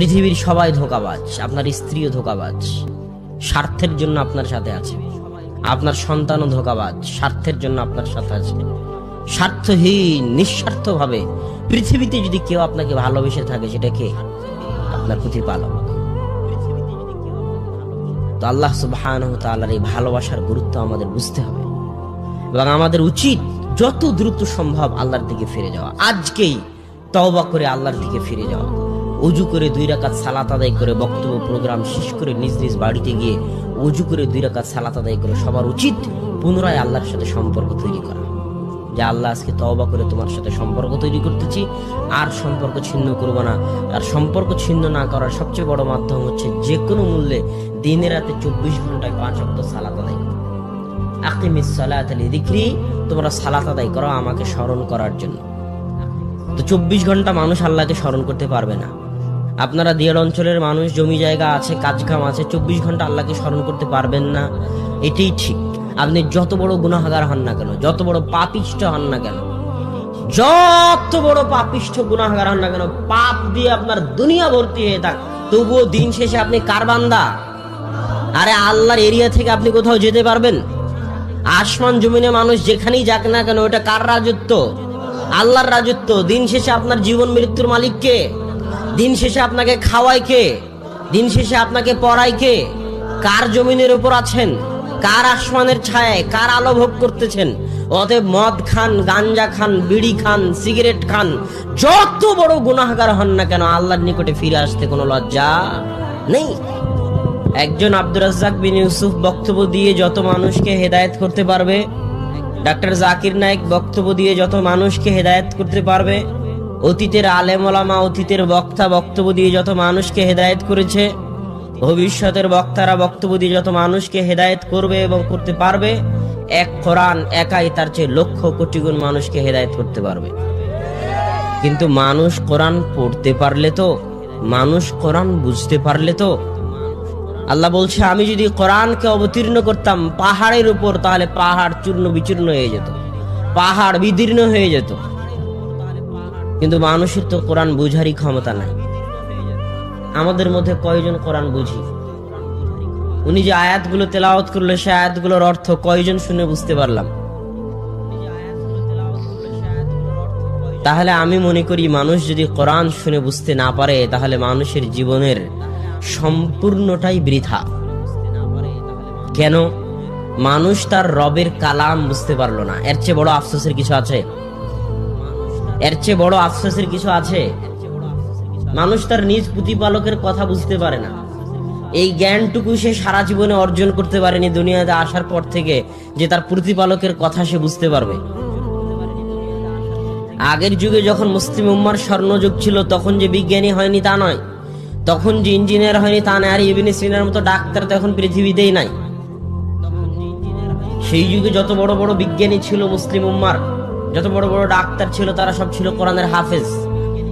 পৃথিবীর সবাই ধোকাবাজ, আপনার স্ত্রীও ধোকাবাজ। স্বার্থের জন্য আপনার সাথে আছে। আপনার সন্তানও ধোকাবাজ, স্বার্থের জন্য আপনার সাথে আছে। স্বার্থহীন, নিঃস্বার্থভাবে পৃথিবীতে যদি কেউ আপনাকে ভালোবেসে থাকে, সেটা কে? আপনার প্রতিপালক। তো আল্লাহ তাআলার এই ভালোবাসার গুরুত্ব আমাদের বুঝতে হবে। এবং আমাদের উচিত যত দ্রুত সম্ভব আল্লাহর দিকে ফিরে যাওয়া। আজকেই তওবা করে আল্লাহর দিকে ফিরে যাওয়া। উজু করে দুই রাকাত সালাত আদায় করে বক্তব্য প্রোগ্রাম শেষ করে নিজ নিজ বাড়িতে গিয়ে অজু করে দুই রাকাত সালাত আদায় করে সবার উচিত পুনরায় আল্লাহর সাথে সম্পর্ক তৈরি করা। যে আল্লাহ আজকে তওবা করে তোমার সাথে সম্পর্ক তৈরি করতেছি। আর সম্পর্ক ছিন্ন করব না। আর সম্পর্ক ছিন্ন না করার সবচেয়ে বড় মাধ্যম হচ্ছে যে কোনো মূল্যে দিনে রাতে চব্বিশ ঘন্টায় পাঁচ অক্ট সালাত আদায় করা। আকিমিস সালাত দিক্রি তোমরা সালাত আদায় করো আমাকে স্মরণ করার জন্য। তো চব্বিশ ঘণ্টা মানুষ আল্লাহকে স্মরণ করতে পারবে না। আপনারা দিয়ার অঞ্চলের মানুষ, জমি জায়গা আছে, কাজ কাম আছে, চব্বিশ ঘণ্টা আল্লাহকে স্মরণ করতে পারবেন না। এটাই ঠিক। আপনি যত বড় গুনাহাগার হন না কেন, যত বড় পাপিষ্ট হন না কেন, যত বড় পাপিষ্ঠ গুনাহাগার হন না কেন, পাপ দিয়ে আপনার দুনিয়া ভর্তি হয়ে থাক। তবুও দিন শেষে আপনি কার বান্দা? আরে আল্লাহর এরিয়া থেকে আপনি কোথাও যেতে পারবেন? আসমান জমিনে মানুষ যেখানেই যাক না কেন, ওটা কার রাজত্ব? আল্লাহর রাজত্ব। দিন শেষে আপনার জীবন মৃত্যুর মালিক কে? দিন শেষে আপনাকে খাওয়ায় কে? দিন শেষে আপনাকে পড়ায় কে? কার জমিনের উপর আছেন? কার আসমানের ছায়ায়? কার আলো ভোগ করতেছেন? অতএব মদ খান, গাঞ্জা খান, বিড়ি খান, সিগারেট খান, যত বড় গুনাহগার হন না কেন আল্লাহর নিকটে ফিরে আসতে কোনো লজ্জা নেই? একজন আব্দুর রাজ্জাক বিন ইউসুফ বক্তব্য দিয়ে যত মানুষকে হেদায়েত করতে পারবে, ডাক্তার জাকির নায়েক বক্তব্য দিয়ে যত মানুষকে হেদায়েত করতে পারবে অতীতের আলেম ওলামা, অতীতের বক্তা বক্তব্য দিয়ে যত মানুষকে হেদায়েত করেছে, ভবিষ্যতের বক্তারা বক্তব্য দিয়ে যত মানুষকে হেদায়েত করবে এবং করতে পারবে, এক কোরআন একাই তার চেয়ে লক্ষ কোটি গুণ মানুষকে হেদায়েত করতে পারবে। কিন্তু মানুষ কোরআন পড়তে পারলে তো, মানুষ কোরআন বুঝতে পারলে তো। আল্লাহ বলছে, আমি যদি কোরআনকে অবতীর্ণ করতাম পাহাড়ের উপর, তাহলে পাহাড় চূর্ণ বিচূর্ণ হয়ে যেত, পাহাড় বিদীর্ণ হয়ে যেত। কিন্তু মানুষের তো কোরআন বুঝারই ক্ষমতা নাই। আমাদের মধ্যে কয়জন কোরআন বুঝি? উনি যে আয়াতগুলো তেলাওয়াত করল, সে আয়াতগুলোর অর্থ কয়জন শুনে বুঝতে পারলাম? তাহলে আমি মনে করি, মানুষ যদি কোরআন শুনে বুঝতে না পারে, তাহলে মানুষের জীবনের সম্পূর্ণটাই বৃথা। কেন? মানুষ তার রবের কালাম বুঝতে পারল না। এর চেয়ে বড় আফসোসের কিছু আছে? এর চেয়ে বড় আফসোসের কিছু আছে? মানুষ তার নিজ প্রতিপালকের কথা বুঝতে পারে না। এই জ্ঞানটুকু সে সারা জীবনে অর্জন করতে পারেনি, দুনিয়াতে আসার পর থেকে যে তার প্রতিপালকের কথা সে বুঝতে পারবে। আগের যুগে যখন মুসলিম উম্মার স্বর্ণযুগ ছিল, তখন যে বিজ্ঞানী হয়নি তা নয়। তখন যে ইঞ্জিনিয়ার হয়নি তা নয়। আর ইবিনি সিনার মতো ডাক্তার তো এখন পৃথিবীতেই নাই। সেই যুগে যত বড় বড় বিজ্ঞানী ছিল মুসলিম উম্মার যত বড় বড় ডাক্তার ছিল, তারা সব ছিল কোরআনের হাফেজ।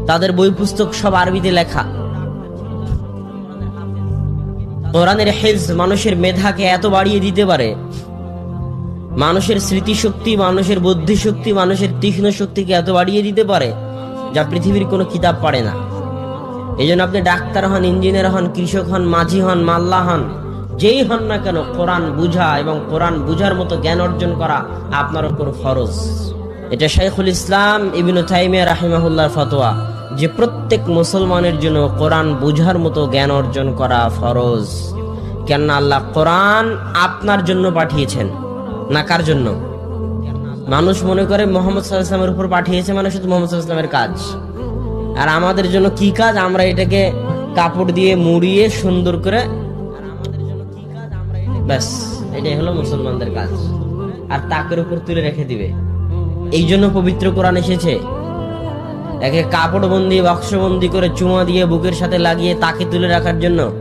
তাদের বই পুস্তক সব আরবিতে লেখা। কোরআনের হেজ মানুষের মেধাকে এত বাড়িয়ে দিতে পারে। মানুষের স্মৃতিশক্তি, মানুষের বুদ্ধি শক্তি মানুষের তীক্ষ্ণ শক্তিকে এত বাড়িয়ে দিতে পারে, যা পৃথিবীর কোনো কিতাব পারে না। এই জন্য আপনি ডাক্তার হন, ইঞ্জিনিয়ার হন, কৃষক হন, মাঝি হন, মাল্লা হন, যেই হন না কেন কোরআন বুঝা এবং কোরআন বুঝার মতো জ্ঞান অর্জন করা আপনার উপর ফরজ। এটা শাইখুল ইসলাম ইবিনু তাইমিয়া রাহিমাহুল্লাহর ফতোয়া যে প্রত্যেক মুসলমানের জন্য কোরআন বুঝার মতো জ্ঞান অর্জন করা ফরজ। কেননা আল্লাহ কোরআন আপনার জন্য পাঠিয়েছেন। না কার জন্য? মানুষ মনে করে মোহাম্মদ সাল্লাহামের উপর পাঠিয়েছে মানে শুধু মোহাম্মদ সাল্লাহামের কাজ। আর আমাদের জন্য কি কাজ? আমরা এটাকে কাপড় দিয়ে মুড়িয়ে সুন্দর করে ব্যাস, এটাই হলো মুসলমানদের কাজ। আর তাকের উপর তুলে রেখে দিবে। এই জন্য পবিত্র কোরআন এসেছে। একে কাপড় বন্দি বাক্সবন্দি করে চুমা দিয়ে বুকের সাথে লাগিয়ে তাকে তুলে রাখার জন্য।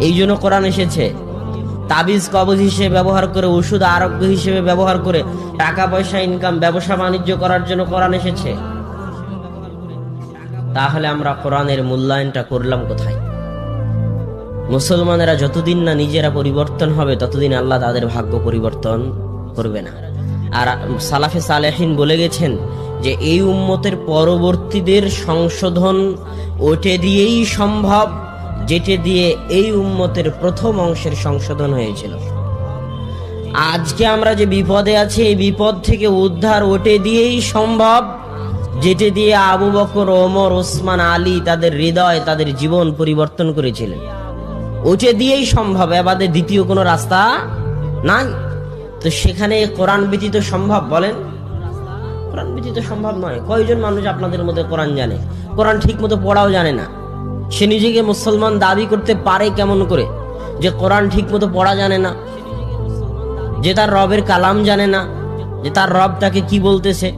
এই জন্য কোরআন এসেছে। তাবিজ, কবজ হিসেবে ব্যবহার করে, ওষুধ, আরোগ্য হিসেবে ব্যবহার করে টাকা, পয়সা ইনকাম ব্যবসা, বাণিজ্য করার জন্য কোরআন এসেছে। তাহলে আমরা কোরআনের মূল্যায়নটা করলাম কোথায়? মুসলমানেরা যতদিন না নিজেরা পরিবর্তন হবে, ততদিন আল্লাহ তাদের ভাগ্য পরিবর্তন করবে না। আর সালাফে সালেহিন বলে গেছেন যে এই উম্মতের পরবর্তীদের সংশোধন ওটে দিয়েই সম্ভব, যেটে দিয়ে এই উম্মতের প্রথম অংশের সংশোধন হয়েছিল। আজকে আমরা যে বিপদে আছি, এই বিপদ থেকে উদ্ধার ওটে দিয়েই সম্ভব, যেটে দিয়ে আবু বকর, ওমর, ওসমান, আলী তাদের হৃদয়, তাদের জীবন পরিবর্তন করেছিলেন। ওটে দিয়েই সম্ভব, এবাদে দ্বিতীয় কোনো রাস্তা নাই। তো সেখানে কোরআন ব্যতীত সম্ভব বলেন? কোরআন ব্যতীত সম্ভব নয়। কয়জন মানুষ আপনাদের মধ্যে কোরআন জানে? কোরআন ঠিক মতো পড়াও জানে না। সে নিজেকে মুসলমান দাবি করতে পারে কেমন করে? যে কোরআন ঠিক মতো পড়া জানে না। যে তার রবের কালাম জানে না। যে তার রব তাকে কি বলতেছে?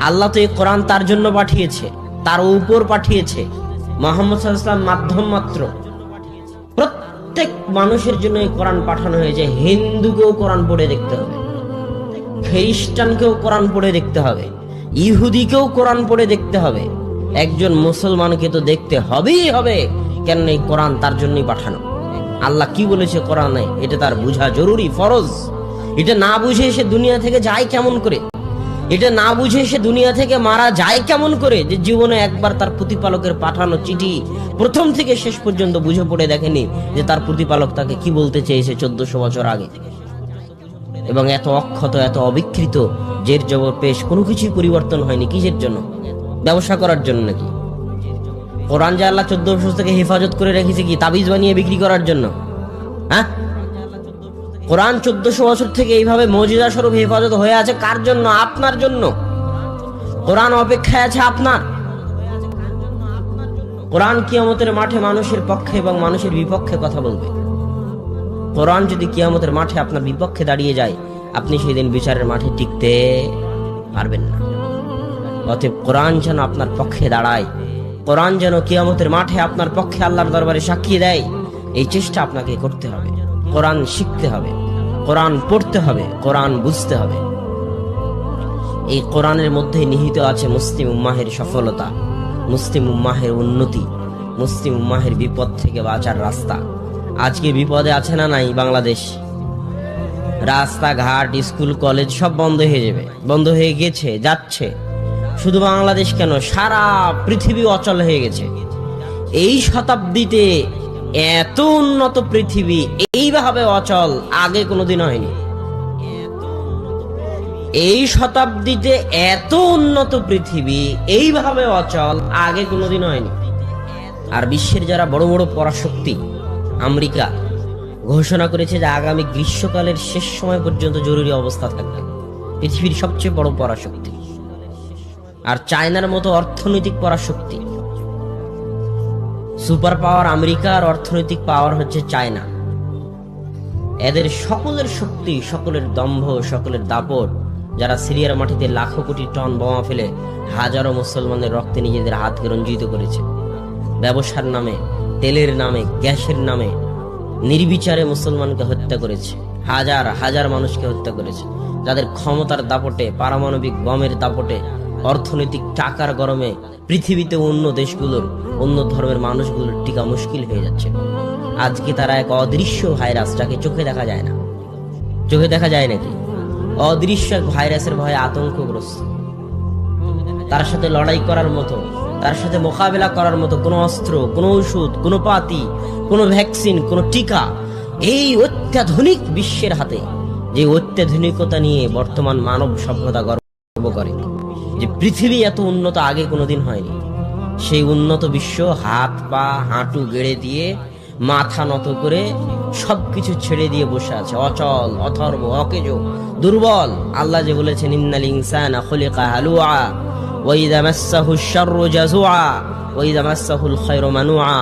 আল্লাহ তো এই কোরআন তার জন্য পাঠিয়েছে, তার উপর পাঠিয়েছে। মোহাম্মদ মাধ্যম মাত্র। প্রত্যেক মানুষের জন্য এই কোরআন পাঠানো হয়েছে। হিন্দুকেও কোরআন পড়ে দেখতে হবে। খ্রিস্টানকেও কোরআন পড়ে দেখতে হবে। ইহুদিকেও কোরআন পড়ে দেখতে হবে। একজন মুসলমানকে তো দেখতে হবেই হবে। কেন এই কোরআন তার জন্যই পাঠানো? আল্লাহ কি বলেছে কোরআনে? এটা তার বোঝা জরুরি, ফরজ। এটা না বুঝে সে দুনিয়া থেকে যায় কেমন করে? এটা না বুঝে সে দুনিয়া থেকে মারা যায় কেমন করে? যে জীবনে একবার তার প্রতিপালকের পাঠানো চিঠি প্রথম থেকে শেষ পর্যন্ত বুঝে পড়ে দেখেনি যে তার প্রতিপালক তাকে কি বলতে চেয়েছে চোদ্দশো বছর আগে। এবং এত অক্ষত, এত অবিকৃত, জের জবর পেশ, কোনো কিছুই পরিবর্তন হয়নি কিসের জন্য? ব্যবসা করার জন্য নাকি? কোরআন যে আল্লাহ চোদ্দ বছর থেকে হেফাজত করে রেখেছে কি? তাবিজ বানিয়ে বিক্রি করার জন্য? হ্যাঁ? কোরআন চোদ্দশো বছর থেকে এইভাবে মজিদা স্বরূপ হেফাজত হয়ে আছে কার জন্য? আপনার জন্য। কোরআন অপেক্ষায় আছে আপনার। কোরআন কিয়ামতের মাঠে মানুষের পক্ষে এবং মানুষের বিপক্ষে কথা বলবে। কোরআন যদি কিয়ামতের মাঠে আপনার বিপক্ষে দাঁড়িয়ে যায়, আপনি সেদিন বিচারের মাঠে টিকতে পারবেন না। অতএব কোরআন যেন আপনার পক্ষে দাঁড়ায়, কোরআন যেন কিয়ামতের মাঠে আপনার পক্ষে আল্লাহর দরবারে সাক্ষী দেয়, এই চেষ্টা আপনাকে করতে হবে। কোরআন শিখতে হবে। কোরআন পড়তে হবে, কোরআন বুঝতে হবে। এই কোরআনের মধ্যে নিহিত আছে মুসলিম উম্মাহের সফলতা, মুসলিম উম্মাহের উন্নতি, মুসলিম উম্মাহের বিপদ থেকে বাঁচার রাস্তা। আজকে বিপদে আছে না নাই বাংলাদেশ? রাস্তাঘাট, স্কুল, কলেজ সব বন্ধ হয়ে যাবে, বন্ধ হয়ে গেছে, যাচ্ছে। শুধু বাংলাদেশ কেন? সারা পৃথিবী অচল হয়ে গেছে। এই শতাব্দীতে এত উন্নত পৃথিবী এইভাবে অচল, আগে কোনোদিন হয়নি। এই শতাব্দীতে এত উন্নত পৃথিবী এইভাবে অচল, আগে কোনোদিন হয়নি। আর বিশ্বের যারা বড় বড় পরাশক্তি, আমেরিকা, ঘোষণা করেছে যে আগামী গ্রীষ্মকালের শেষ সময় পর্যন্ত জরুরি অবস্থা থাকবে। পৃথিবীর সবচেয়ে বড় পরাশক্তি। আর চায়নার মতো অর্থনৈতিক পরাশক্তি সুপার পাওয়ার আমেরিকার অর্থনৈতিক পাওয়ার হচ্ছে চায়না। এদের সকলের শক্তি, সকলের দম্ভ, সকলের দাপট, যারা সিরিয়ার মাটিতে লাখো কোটি টন বোমা ফেলে হাজারো মুসলমানের রক্তে নিজেদের হাতকে রঞ্জিত করেছে। ব্যবসার নামে, তেলের নামে, গ্যাসের নামে নির্বিচারে মুসলমানকে হত্যা করেছে। হাজার হাজার মানুষকে হত্যা করেছে। যাদের ক্ষমতার দাপটে, পারমাণবিক বমের দাপটে অর্থনৈতিক টাকার গরমে পৃথিবীতে অন্য দেশগুলোর, অন্য ধর্মের মানুষগুলোর টিকা মুশকিল হয়ে যাচ্ছে। আজকে তারা এক অদৃশ্য ভাইরাস যাকে চোখে দেখা যায় না। চোখে দেখা যায় নাকি? অদৃশ্য এক ভাইরাসের ভয়ে আতঙ্কগ্রস্ত। তার সাথে লড়াই করার মতো, তার সাথে মোকাবেলা করার মতো কোনো অস্ত্র, কোনো ওষুধ, কোনো পাতি, কোনো ভ্যাকসিন, কোনো টিকা এই অত্যাধুনিক বিশ্বের হাতে, যে অত্যাধুনিকতা নিয়ে বর্তমান মানব সভ্যতা গর্ব করে যে পৃথিবী এত উন্নত আগে কোনোদিন হয়নি। সেই উন্নত বিশ্ব হাত, পা, হাঁটু গেড়ে দিয়ে, মাথা নত করে সবকিছু ছেড়ে দিয়ে বসে আছে। অচল, অথর্ব, অকেজ, দুর্বল। আল্লাহ যে বলেছেন, ইন্নাল ইনসানা খুলিকা হালুআ ওয়া ইযা মাসসাহু শাররু জাজুআ ওয়া ইযা মাসসাহুল খায়রু মানুআ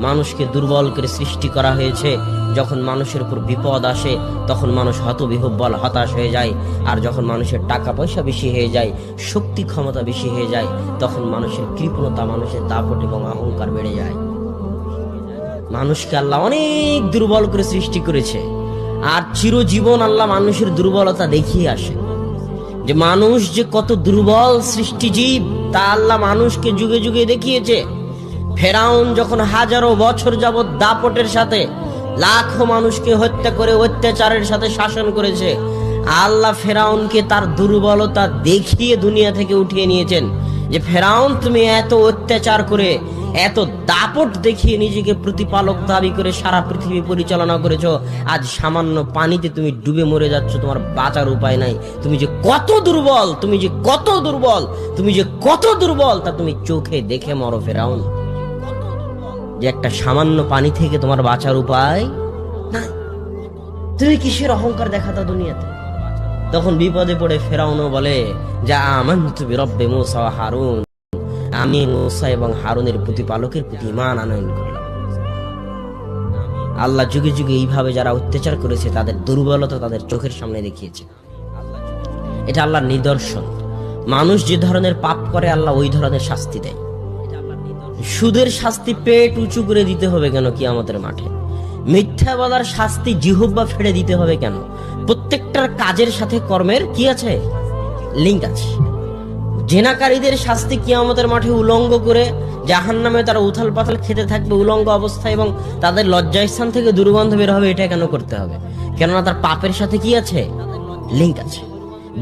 মানুষকে দুর্বল করে সৃষ্টি করা হয়েছে। যখন মানুষের উপর বিপদ আসে, তখন মানুষ হতবিহব্বল, হতাশ হয়ে যায়। আর যখন মানুষের টাকা পয়সা বেশি হয়ে যায়, শক্তি ক্ষমতা বেশি হয়ে যায়, তখন মানুষের কৃপণতা, মানুষের দাপট এবং অহংকার বেড়ে যায়। মানুষকে আল্লাহ অনেক দুর্বল করে সৃষ্টি করেছে। আর চিরজীবন আল্লাহ মানুষের দুর্বলতা দেখিয়ে আসে। যে মানুষ যে কত দুর্বল সৃষ্টিজীব, তা আল্লাহ মানুষকে যুগে যুগে দেখিয়েছে। ফেরাউন যখন হাজারো বছর যাবৎ দাপটের সাথে লাখো মানুষকে হত্যা করে অত্যাচারের সাথে শাসন করেছে, আল্লাহ ফেরাউনকে তার দুর্বলতা দেখিয়ে দুনিয়া থেকে উঠিয়ে নিয়েছেন যে, ফেরাউন, তুমি এত অত্যাচার করে, এত দাপট দেখিয়ে নিজেকে প্রতিপালক দাবি করে সারা পৃথিবী পরিচালনা করেছ, আজ সামান্য পানিতে তুমি ডুবে মরে যাচ্ছ, তোমার বাঁচার উপায় নাই। তুমি যে কত দুর্বল, তুমি যে কত দুর্বল, তুমি যে কত দুর্বল, তা তুমি চোখে দেখে মরো ফেরাউন। যে একটা সামান্য পানি থেকে তোমার বাঁচার উপায় নাই। তুমি কিসের অহংকার দেখাতো দুনিয়াতে? তখন বিপদে পড়ে ফেরাউনও বলে, যা আমান তুমি রব্বে মুসা হারুন। আমি মুসা এবং হারুনের প্রতিপালকের প্রতি ইমান আনয়ন করলাম। আল্লাহ যুগে যুগে এইভাবে যারা অত্যাচার করেছে, তাদের দুর্বলতা তাদের চোখের সামনে দেখিয়েছে। এটা আল্লাহর নিদর্শন। মানুষ যে ধরনের পাপ করে, আল্লাহ ওই ধরনের শাস্তি দেয়। সুদের শাস্তি পেট উঁচু করে দিতে হবে কেন কি আমাদের মাঠে? মিথ্যা বলার শাস্তি জিহব্বা ফেড়ে দিতে হবে কেন? প্রত্যেকটার কাজের সাথে কর্মের কি আছে? লিঙ্ক আছে। জেনাকারীদের শাস্তি কি আমাদের মাঠে উলঙ্গ করে জাহান নামে তারা উথাল পাথাল খেতে থাকবে উলঙ্গ অবস্থা এবং তাদের লজ্জাস্থান থেকে দুর্গন্ধ বের হবে, এটা কেন করতে হবে? কেননা তার পাপের সাথে কি আছে? লিঙ্ক আছে।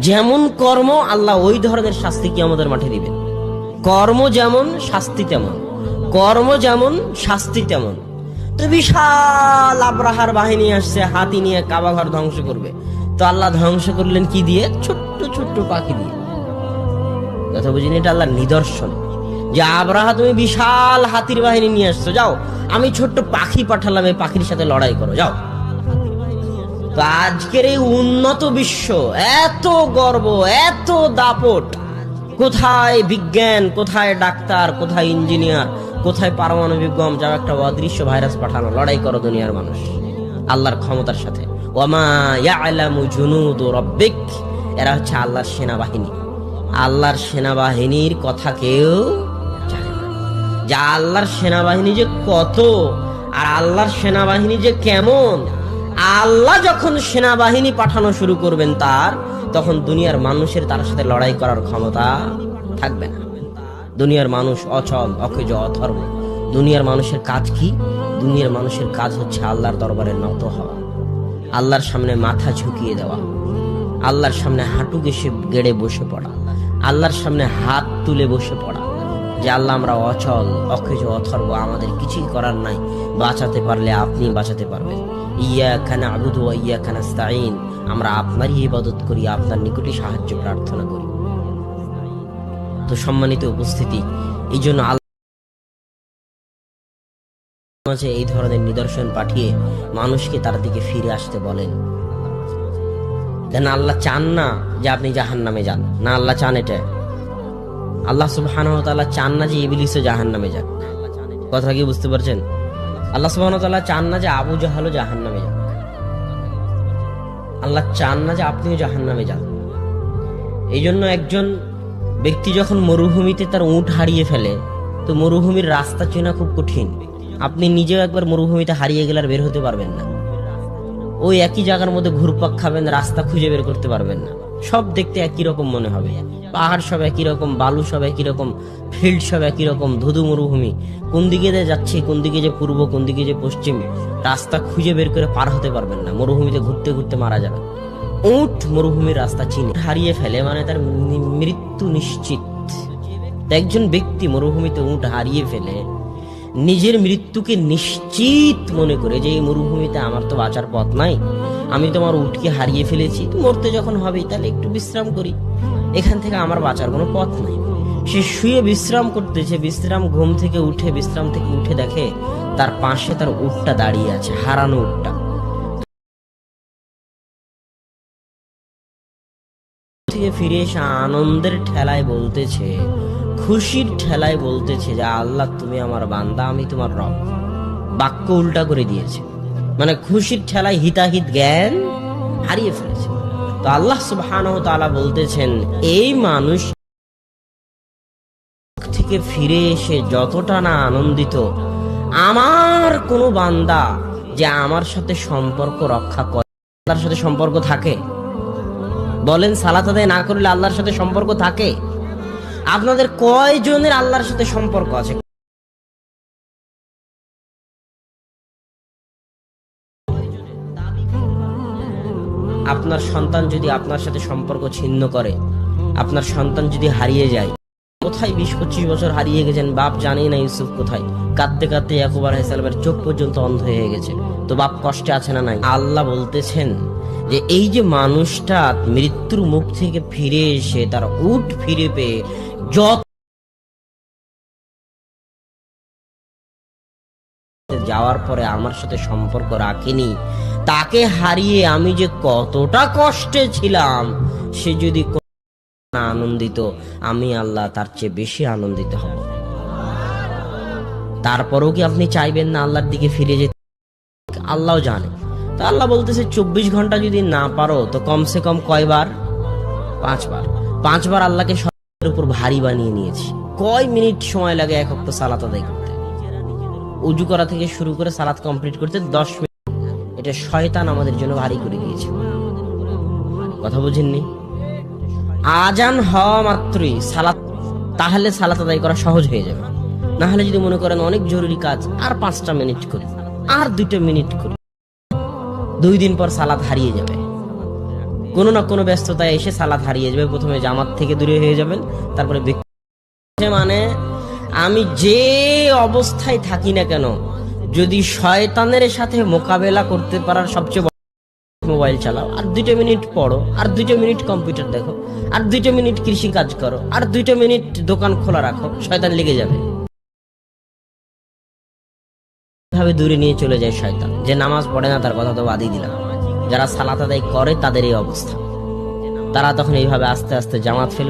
যেমন কর্ম, আল্লাহ ওই ধরনের শাস্তি কি আমাদের মাঠে দিবেন। কর্ম যেমন, শাস্তি তেমন। কর্ম যেমন, শাস্তি তেমন। তো বিশাল আব্রাহার বাহিনী আসছে, হাতি নিয়ে কাবাঘর ধ্বংস করবে। তো আল্লাহ ধ্বংস করলেন কি দিয়ে? ছোট্ট ছোট্ট পাখি দিয়ে। কথা বুঝিনি এটা আল্লাহর নিদর্শন। যে আব্রাহা, তুমি বিশাল হাতির বাহিনী নিয়ে আসছো, যাও। আমি ছোট্ট পাখি পাঠালাম, এই পাখির সাথে লড়াই করো, যাও। তো আজকের এই উন্নত বিশ্ব, এত গর্ব, এত দাপট কোথায় বিজ্ঞান, কোথায় ডাক্তার, কোথায় ইঞ্জিনিয়ার, কোথায় পারমাণবিক গম যাও একটা অদৃশ্য ভাইরাস পাঠানো, লড়াই করো দুনিয়ার মানুষ। আল্লাহর ক্ষমতার সাথে। ওমা ইয়ালামু জুনুদু রাব্বিক, এরা হচ্ছে আল্লাহর সেনাবাহিনী। আল্লাহর সেনাবাহিনীর কথা কেউ যে আল্লাহর সেনাবাহিনী যে কত, আর আল্লাহর সেনাবাহিনী যে কেমন আল্লাহ যখন সেনাবাহিনী পাঠানো শুরু করবেন তার, তখন দুনিয়ার মানুষের তার সাথে লড়াই করার ক্ষমতা থাকবে না। দুনিয়ার মানুষ অচল, অকেজ অথর্ব দুনিয়ার মানুষের কাজ কি? দুনিয়ার মানুষের কাজ হচ্ছে আল্লাহর দরবারে নত হওয়া। আল্লাহর সামনে মাথা ঝুঁকিয়ে দেওয়া। আল্লাহর সামনে হাঁটু গেসে গেড়ে বসে পড়া। আল্লাহর সামনে হাত তুলে বসে পড়া। যে আল্লাহ আমরা অচল, অকেজ অথর্ব, আমাদের কিছুই করার নাই। বাঁচাতে পারলে আপনি বাঁচাতে পারবেন। ইয়া খানা আবুদু ইয়া খানা স্তাইন আমরা আপনারই ইবাদত করি, আপনার নিকটই সাহায্য প্রার্থনা করি। তো সম্মানিত উপস্থিতি, এই জন্য মাঝে এই ধরনের নিদর্শন পাঠিয়ে মানুষকে তার দিকে ফিরে আসতে বলেন। কেন আল্লাহ চান না যে আপনি জাহান নামে যান? না, আল্লাহ চান এটা। আল্লাহ সুবহান চান না যে ইবলিসও জাহান নামে যাক। কথা কি বুঝতে পারছেন? আল্লাহ সুবহান চান না যে আবু জাহালও জাহান নামে যাক। আল্লাহ চান না যে আপনিও জাহান নামে যান। এই জন্য একজন ব্যক্তি যখন মরুভূমিতে তার উঁট হারিয়ে ফেলে, তো মরুভূমির রাস্তা চেনা খুব কঠিন। আপনি নিজেও একবার মরুভূমিতে হারিয়ে গেলে আর বের হতে পারবেন না। ওই একই জায়গার মধ্যে ঘুরপাক খাবেন, রাস্তা খুঁজে বের করতে পারবেন না। সব দেখতে একই রকম মনে হবে। পাহাড় সব একই রকম বালু সব একই রকম ফিল্ড সব একই রকম ধুধু মরুভূমি। কোন দিকে যে যাচ্ছে, কোন দিকে যে পূর্ব, কোন দিকে যে পশ্চিম, রাস্তা খুঁজে বের করে পার হতে পারবেন না। মরুভূমিতে ঘুরতে ঘুরতে মারা যাবে উঠ মরুভূমির রাস্তা চিনে। হারিয়ে ফেলে মানে তার মৃত্যু নিশ্চিত। একজন ব্যক্তি মরুভূমিতে উঠ হারিয়ে ফেলে, নিজের মৃত্যুকে নিশ্চিত মনে করে যে এই মরুভূমিতে আমার তো বাঁচার পথ নাই, আমি তোমার উটকে হারিয়ে ফেলেছি মরতে যখন হবে তাহলে একটু বিশ্রাম করি। এখান থেকে আমার বাঁচার কোনো পথ নাই। সে শুয়ে বিশ্রাম করতেছে, বিশ্রাম ঘুম থেকে উঠে, বিশ্রাম থেকে উঠে দেখে তার পাশে তার উটটা দাঁড়িয়ে আছে, হারানো উটটা। থেকে ফিরে এসে আনন্দের ঠেলায় বলতেছে, খুশির ঠেলায় বলতেছে যে, আল্লাহ, তুমি আমার বান্দা, আমি তোমার রব। বাক্য উল্টা করে দিয়েছে। মানে খুশির ঠেলায় হিতাহিত জ্ঞান হারিয়ে ফেলেছে। তো আল্লাহ সুবহানাহু ওয়া তাআলা বলতেছেন, এই মানুষ থেকে ফিরে এসে যতটা না আনন্দিত, আমার কোনো বান্দা যে আমার সাথে সম্পর্ক রক্ষা করে, আল্লাহর সাথে সম্পর্ক থাকে? বলেন, সালাত আদায় না করলে আল্লাহর সাথে সম্পর্ক থাকে? আপনাদের কয়জনের আল্লাহর সাথে সম্পর্ক আছে? আপনার সন্তান যদি আপনার সাথে সম্পর্ক ছিন্ন করে, আপনার সন্তান যদি হারিয়ে যায়, কোথায় বিশ পঁচিশ বছর হারিয়ে গেছেন বাপ জানে না ইউসুফ কোথায়। কাঁদতে কাঁদতে ইয়াকুব আলাইসালামের চোখ পর্যন্ত অন্ধ হয়ে গেছে। তো বাপ কষ্টে আছে না নাই? আল্লাহ বলতেছেন যে, এই যে মানুষটা মৃত্যুর মুখ থেকে ফিরে এসে তার উঠ ফিরে পেয়ে যত যাওয়ার পরে আমার সাথে সম্পর্ক রাখেনি তাকে হারিয়ে আমি যে কতটা কষ্টে ছিলাম, সে যদি আনন্দিত, আমি আল্লাহ তার চেয়ে বেশি আনন্দিত হব। তারপরেও কি আপনি চাইবেন না আল্লাহর দিকে ফিরে যেতে? আল্লাহ জানে। তো আল্লাহ বলতেছে, চব্বিশ ঘণ্টা যদি না পারো, তো কমসে কম কয়বার? পাঁচবার। পাঁচবার আল্লাহকে সবার উপর ভারী বানিয়ে নিয়েছি। কয় মিনিট সময় লাগে এক অক্ট সালাত আদায় করতে? উজু করা থেকে শুরু করে সালাত কমপ্লিট করতে দশ মিনিট এটা শয়তান আমাদের জন্য ভারী করে দিয়েছে। কথা বুঝেননি? আজান হওয়া মাত্রই সালাত, তাহলে সালাত আদায় করা সহজ হয়ে যাবে। না হলে যদি মনে করেন অনেক জরুরি কাজ, আর পাঁচটা মিনিট করি, আর দুটো মিনিট করি, দুই দিন পর সালাত হারিয়ে যাবে। কোনো না কোনো ব্যস্ততায় এসে সালাত হারিয়ে যাবে। প্রথমে জামাত থেকে দূরে হয়ে যাবেন, তারপরে মানে আমি যে অবস্থায় থাকি না কেন যদি শয়তানের সাথে মোকাবেলা করতে পারার সবচেয়ে মোবাইল চালাও। আর দুইটা মিনিট পড়ো, আর দুইটা মিনিট কম্পিউটার দেখো, আর দুইটা মিনিট কৃষি কাজ করো, আর দুইটা মিনিট দোকান খোলা রাখো, শয়তান লেগে যাবে। ভাবে দূরে নিয়ে চলে যায় শয়তান। যে নামাজ পড়ে না, তার কথা তো বাদই দিলাম। যারা সালাত আদায় করে, তাদের এই অবস্থা। তারা তখন এইভাবে আস্তে আস্তে জামাত ফেল